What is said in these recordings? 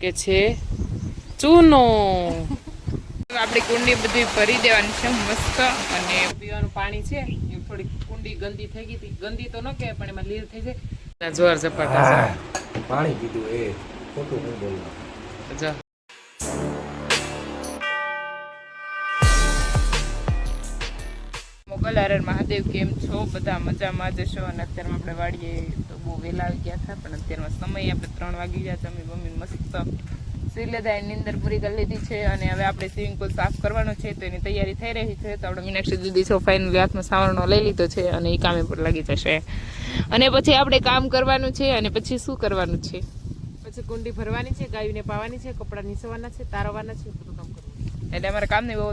કે છે? ચૂનો. આપણી કુંડી બધી ભરી દેવાની છે, મસ્ત. અને પીવાનું પાણી છે, એ થોડી કુંડી ગંદી થઈ ગઈ હતી. ગંદી તો ન કે પણ એમાં લીલ થઈ જાય. જોર ઝપાટા પાણી પીધું એ. ખોટું હું બોલવા મોગલ મહાદેવ કેમ છો? બધા મજામાં જશો અને અત્યારમાં આપણે વાડીએ તો બહુ વહેલા આવી ગયા હતા પણ અત્યારમાં સમય આપણે ત્રણ વાગી ગયા અમે મમ્મી મસ્ત સુઈ લીધા એની અંદર પૂરી કરી લીધી છે અને હવે આપણે સ્વિમિંગ પુલ સાફ કરવાનો છે તો એની તૈયારી થઈ રહી છે. તો આપણે મીનાક્ષી દીદી છો ફાઇનલી હાથમાં સાવરણો લઈ લીધો છે અને એ કામે પર લાગી જશે. અને પછી આપણે કામ કરવાનું છે અને પછી શું કરવાનું છે? પછી કુંડી ભરવાની છે ગાયુને પાવાની છે કપડાં નીસવાના છે તારવાના છે બધું કામ કરવાનું એટલે અમારે કામ નહીં બહુ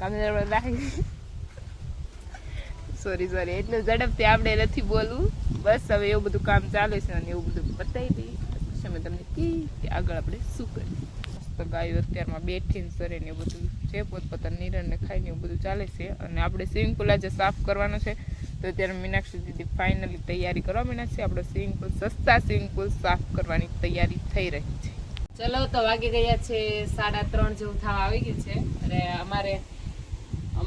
કામની કામ રાખી. સોરી સોરી એટલું ઝડપથી આપણે નથી બોલવું. બસ હવે એવું બધું કામ ચાલે છે અને એવું બધું બતાવી દઈએ. પછી અમે તમને કે આગળ આપણે શું કરીએ. મસ્ત ગાયો અત્યારમાં બેઠીને સરે ને એવું બધું છે, પોતપોતાના નિરણને ખાઈને એવું બધું ચાલે છે. અને આપણે સ્વિમિંગ પુલ આજે સાફ કરવાનો છે. તો અત્યારે મીનાક્ષી દીદી ફાઇનલી તૈયારી કરવા મીના છે. આપણે સ્વિમિંગ પુલ સસ્તા સ્વિમિંગ પુલ સાફ કરવાની તૈયારી થઈ રહી છે. ચલો, તો વાગી ગયા છે સાડા ત્રણ જેવું થવા આવી ગયું છે. અને અમારે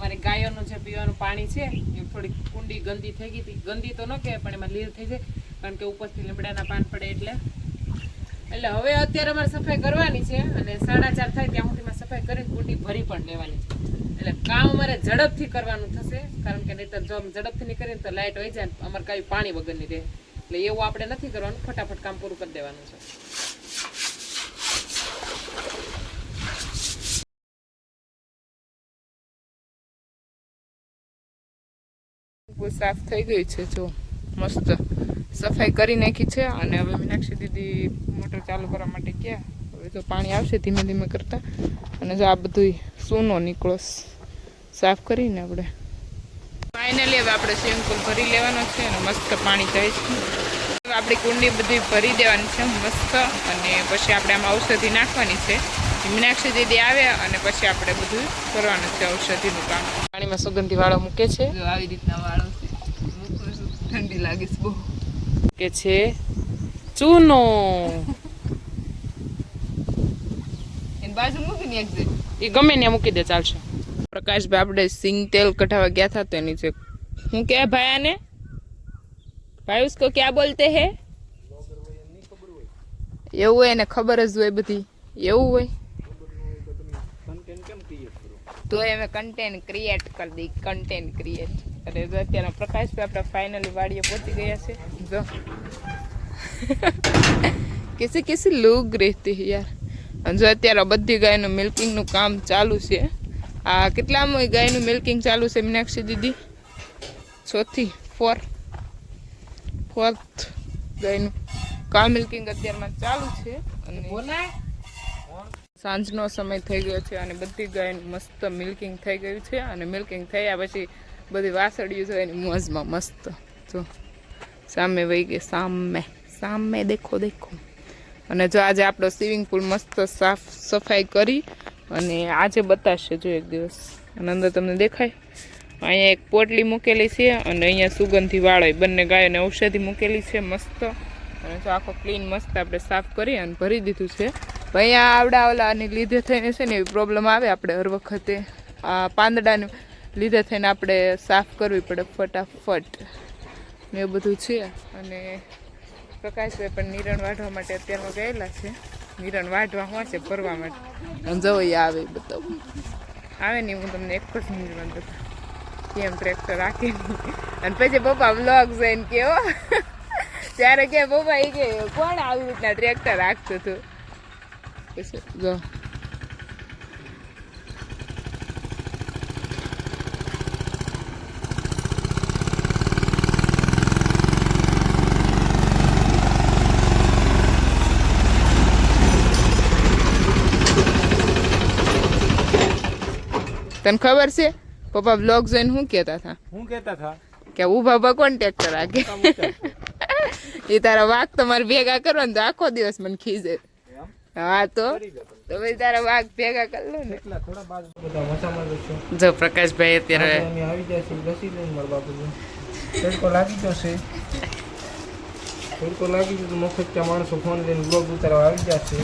અમારે ગાયોનું જે પીવાનું પાણી છે, એ થોડી કુંડી ગંદી થઈ ગઈ હતી. ગંદી તો ન કહેવાય, પણ એમાં લીલ થઈ જાય. કારણ કે ઉપરથી લીમડાના પાન પડે એટલે. એટલે હવે અત્યારે અમારે સફાઈ કરવાની છે અને સાડા ચાર થાય ત્યાં સુધીમાં સફાઈ કરીને કુંડી ભરી પણ લેવાની છે. એટલે કામ અમારે ઝડપથી કરવાનું થશે, કારણ કે નહીતર જો ઝડપથી નહીં કરીએ તો લાઇટ હોય જાય અમારે કાંઈ પાણી વગરની રહે. એટલે એવું આપણે નથી કરવાનું, ફટાફટ કામ પૂરું કરી દેવાનું છે. બહુ સાફ થઈ ગઈ છે, જો મસ્ત સફાઈ કરી નાખી છે અને હવે મીનાક્ષી દીદી મોટર ચાલુ કરવા માટે ગયા. હવે જો પાણી આવશે ધીમે ધીમે કરતા. અને જો આ બધું સૂનો નીકળો સાફ કરીને આપણે. ફાઇનલી હવે આપણે સ્વિમિંગ પુલ ભરી લેવાનો છે અને મસ્ત પાણી જાય છે. આપણી કુંડી બધી ભરી દેવાની છે, મસ્ત. અને પછી આપણે આમાં ઔષધિ નાખવાની છે. મીનાક્ષી દીદી આવે અને પછી આપણે બધું કરવાનું છે ઔષધિનું કામ. પાણીમાં સુગંધી વાળો મૂકે છે. આવી રીતના વાળો છે. ઠંડી લાગે છે બહુ. કે છે ચૂનો. એની બાજુ મૂકી ને એ ગમે ત્યાં મૂકી દે ચાલશે. પ્રકાશભાઈ આપણે સિંગ તેલ કઢાવા ગયા હતા તો એની જે હું કે ભાઈ આને? ભાઈ ઉસકો ક્યાં બોલતે હે? એવું હોય એને ખબર જ હોય બધી. એવું હોય. તો એમે કન્ટેન્ટ ક્રિએટ કરી દી કન્ટેન્ટ ક્રિએટ અરે જો અત્યારે પ્રકાશ આપણે ફાઇનલી વાડીએ પહોંચી ગયા છે, જો. કેસી કેસી લુક રહેતી યાર. અને જો અત્યારે બધી ગાયનું મિલ્કિંગનું કામ ચાલુ છે. આ કેટલામાં ગાયનું મિલ્કિંગ ચાલુ છે, મીનાક્ષી દીદી? ચોથી ફોર ફોર્થ ગાયનું. કામ મિલ્કિંગ અત્યારમાં ચાલુ છે? અને સાંજનો સમય થઈ ગયો છે અને બધી ગાયનું મસ્ત મિલ્કિંગ થઈ ગયું છે અને મિલ્કિંગ થયા પછી બધી વાસળીઓ છે એની મોજમાં મસ્ત. જો, સામે વહી ગઈ, સામે સામે દેખો દેખો. અને જો આજે આપણો સ્વિમિંગ પુલ મસ્ત સાફ સફાઈ કરી અને આજે બતાવશે જો એક દિવસ. અને અંદર તમને દેખાય, અહીંયા એક પોટલી મૂકેલી છે અને અહીંયા સુગંધી વાળો બંને ગાયોને ઔષધિ મૂકેલી છે મસ્ત. અને જો આખો ક્લીન મસ્ત આપણે સાફ કરી અને ભરી દીધું છે. અહીંયા આવડા ઓલાની લીધે થઈને છે ને એવી પ્રોબ્લેમ આવે આપણે હર વખતે. આ પાંદડાને લીધે થઈને આપણે સાફ કરવી પડે ફટાફટ. ને એવું બધું છે. અને પ્રકાશભાઈ પણ નિરણ વાઢવા માટે અત્યારમાં ગયેલા છે. નિરણ વાઢવા હોય છે ફરવા માટે. અને જો આવે બતાવું. આવે ને હું તમને એક જ નિરણ બતાવું. કેમ ટ્રેક્ટર રાખે અને પછી પપ્પા બ્લોગ જઈને કેવો ત્યારે કે પપ્પા એ કે, કોણ આવી રીતના ટ્રેક્ટર રાખતું હતું પછી જો તને ખબર છે પપ્પા બ્લોગ જોઈને શું કહેતા હતા હું કહેતા થા કે ઊભા ઊભા કોણ ટ્રેક્ટર રાખે એ તારા વાઘ તમારે ભેગા કરવા ને તો આખો દિવસ મને ખીજે એમ હા તો? તમે તારા વાઘ ભેગા કરી લો ને. એટલા થોડા બાજુ બધા મચામાં જ છે. જો પ્રકાશભાઈ અત્યારે અમે આવી ગયા છે લસી લઈને મારા બાપુજી તડકો લાગી જશે તડકો લાગી ગયો તો મફત માણસો ફોન લઈને બ્લોગ ઉતારવા આવી જશે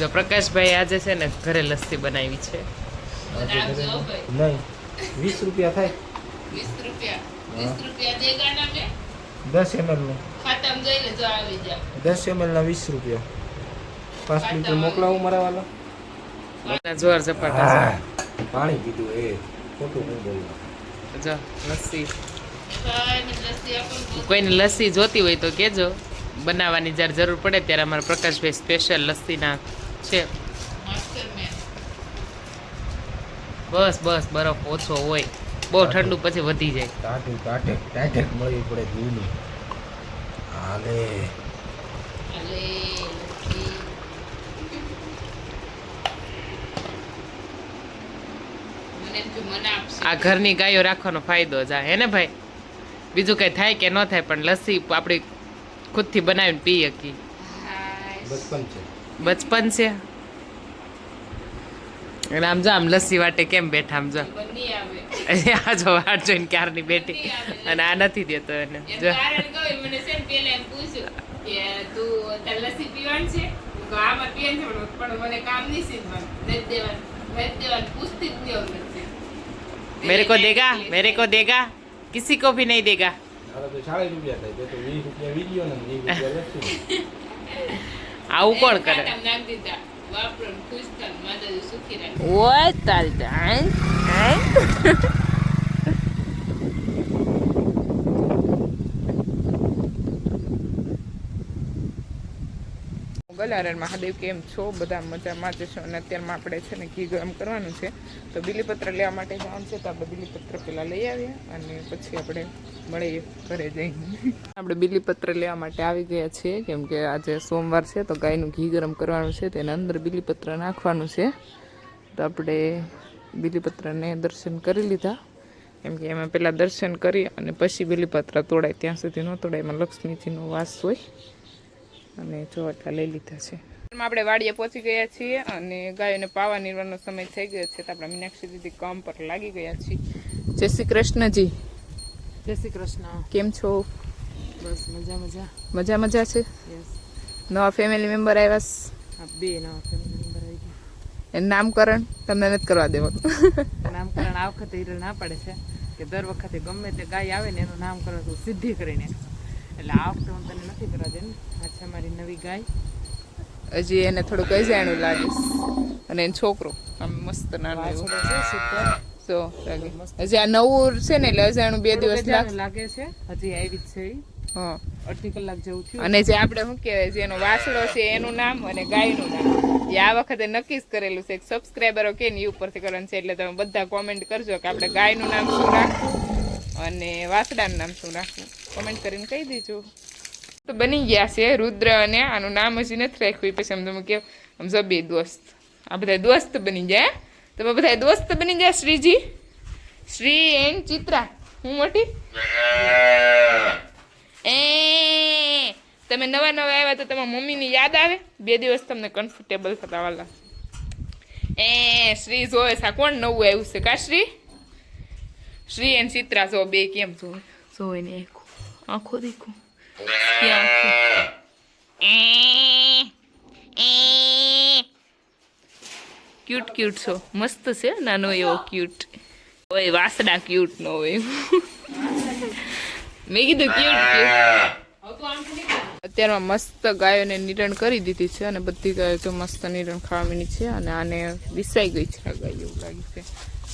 જો પ્રકાશભાઈ આજે છે ને ઘરે લસ્સી બનાવી છે. નહીં. વીસ રૂપિયા થાય. વીસ રૂપિયા. વીસ રૂપિયા દેગા ના દસ એમએલનું. ખાતામાં જઈ લેજો આવી જા. દસ એમએલ ના વીસ રૂપિયા. પાંચ લીટર મોકલાવું મારા વાલા? જોર ઝપાટા છે. પાણી કીધું એ ખોટું નહીં બોલવું જો લસ્સી. કોઈને લસ્સી જોતી હોય તો કહેજો બનાવવાની જ્યારે જરૂર પડે ત્યારે અમારા પ્રકાશભાઈ સ્પેશિયલ લસ્સીના છે. બસ બસ બરફ ઓછો હોય. બહુ ઠંડુ પછી વધી જાય. ટાટું ટાટે ટાટેક મળવી પડે દૂધ હાલે. અલે લસ્સી મને એમ થયું મને આપશે આ ઘરની ગાયો રાખવાનો ફાયદો જ હે ને ભાઈ? બીજું કંઈ થાય કે ન થાય પણ લસ્સી આપણી ખુદથી બનાવીને પી શકી બચપન છે. એટલે અને આમ જો આમ લસ્સી વાટે કેમ બેઠા આમ જો? આ જો વાટ જોઈને ક્યારની બેઠી? અને આ નથી દેતો એને. જો. કામ નહીં સીધવાનું. નથી દેવાનું. નથી દેવાનું. પૂછતી જ નહીં. मेरे को देगा मेरे को देगा किसी को भी नहीं देगा મારા તો ચાલીસ રૂપિયા થાય ગલારણ મહાદેવ કેમ છો? બધા મજામાં જશો અને અત્યારમાં આપણે છે ને ઘી ગરમ કરવાનું છે. તો બીલીપત્ર લેવા માટે જવાનું છે. તો આપણે બીલીપત્ર પહેલાં લઈ આવીએ અને પછી આપણે મળીએ ઘરે જઈને. આપણે બીલીપત્ર લેવા માટે આવી ગયા છીએ. કેમ કે આજે સોમવાર છે, તો ગાયનું ઘી ગરમ કરવાનું છે. તેના અંદર બીલીપત્ર નાખવાનું છે. તો આપણે બીલીપત્રને દર્શન કરી લીધા. કેમ કે એમાં પહેલાં દર્શન કરી અને પછી બીલીપત્ર તોડાય. ત્યાં સુધી ન તોડાય. એમાં લક્ષ્મીજીનો વાસ હોય. અને જો એટલા લઈ લીધા છે. આપણે વાડીએ પહોંચી ગયા છીએ અને ગાયોને પાવા નીરવાનો સમય થઈ ગયો છે તો આપણા મીનાક્ષી દીદી કામ પર લાગી ગયા છીએ. જય શ્રી કૃષ્ણજી. જય શ્રી કૃષ્ણ. કેમ છો? બસ મજા મજા. મજા મજા છે? યસ નવા ફેમિલી મેમ્બર આવ્યા છે? બે નવા ફેમિલી મેમ્બર આવી ગયા. એનું નામકરણ તમને નથી કરવા દેવાનું. નામકરણ આ વખતે ના પડે છે કે દર વખતે ગમે તે ગાય આવે ને એનું નામકરણ તું સિદ્ધિ કરીને એટલે આ વખતે હું તને નથી કરવા દે આ છે મારી નવી ગાય. હજી એને થોડુંક અજાણું લાગે. અને એનો છોકરો આમ મસ્ત નાનો એવો. લાગે. હજી આ નવું છે ને એટલે અજાણું બે દિવસ લાગે છે. હજી આવી જ છે. હા. અડધી કલાક જેવું થયું. અને જે આપણે શું કહેવાય જે એનો વાસળો છે એનું નામ અને ગાયનું નામ. એ આ વખતે નક્કી જ કરેલું છે સબસ્ક્રાઈબરો કે ને ઉપરથી કરવાનું છે એટલે તમે બધા કોમેન્ટ કરજો કે આપણે ગાયનું નામ શું રાખવું અને વાસડાનું નામ શું રાખવું. કોમેન્ટ કરીને કહી દેજો. તો બની ગયા છે રુદ્ર અને આનું નામ હજી નથી રાખ્યું એ પછી આમ તમે કહો આમ જો બે દોસ્ત. આ બધા દોસ્ત બની ગયા? તમે બધા દોસ્ત બની ગયા શ્રીજી? શ્રી એન ચિત્રા. હું મોટી? એ તમે નવા નવા આવ્યા તો તમારા મમ્મીની યાદ આવે? બે દિવસ તમને કમ્ફર્ટેબલ થતા વાલા. એ શ્રી જોવે છે કોણ નવું આવ્યું છે કા શ્રી? શ્રી એન ચિત્રા જો બે કેમ જોવે? જોવે ને આખો દેખો. ક્યુટ ક્યુટ છો. મસ્ત છે નાનો એવો ક્યુટ ઓય વાસડા ક્યુટ નો હોય. મેં કીધું ક્યુટ ક્યુટ અત્યારમાં મસ્ત ગાયોને નિરણ કરી દીધી છે અને બધી ગાયો તો મસ્ત નિરણ ખાવાની છે અને આને વિસાઈ ગઈ છે આ ગાય એવું લાગે છે.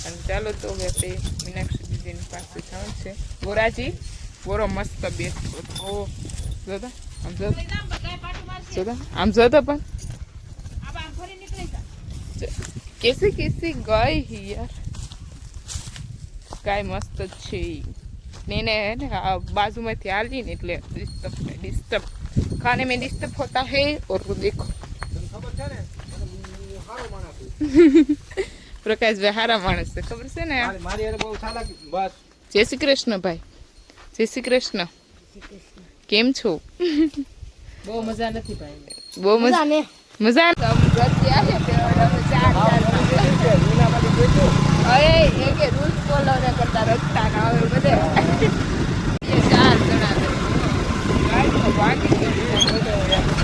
અને ચાલો તો હવે આપણે મીનાક્ષી દીદીની પાસે જવાનું છે. ગોરાજી પૂરો મસ્ત બેસ્ટ હતો જતા? આમ જતા? જતા? આમ જતા પણ? કેસી કેસી ગઈ હિયર ગાય મસ્ત છે ને એને બાજુમાંથી હાલી ને એટલે ડિસ્ટર્બ ડિસ્ટર્બ ખાને મેં ડિસ્ટર્બ હોતા હે ઓર દેખો. પ્રકાશભાઈ હારા માણસ છે ખબર છે ને? જય શ્રી કૃષ્ણ ભાઈ. જય શ્રી કૃષ્ણ. કેમ છો? બહુ મજા નથી ભાઈ બહુ મજા મજા ને? અમે ચાર જણા.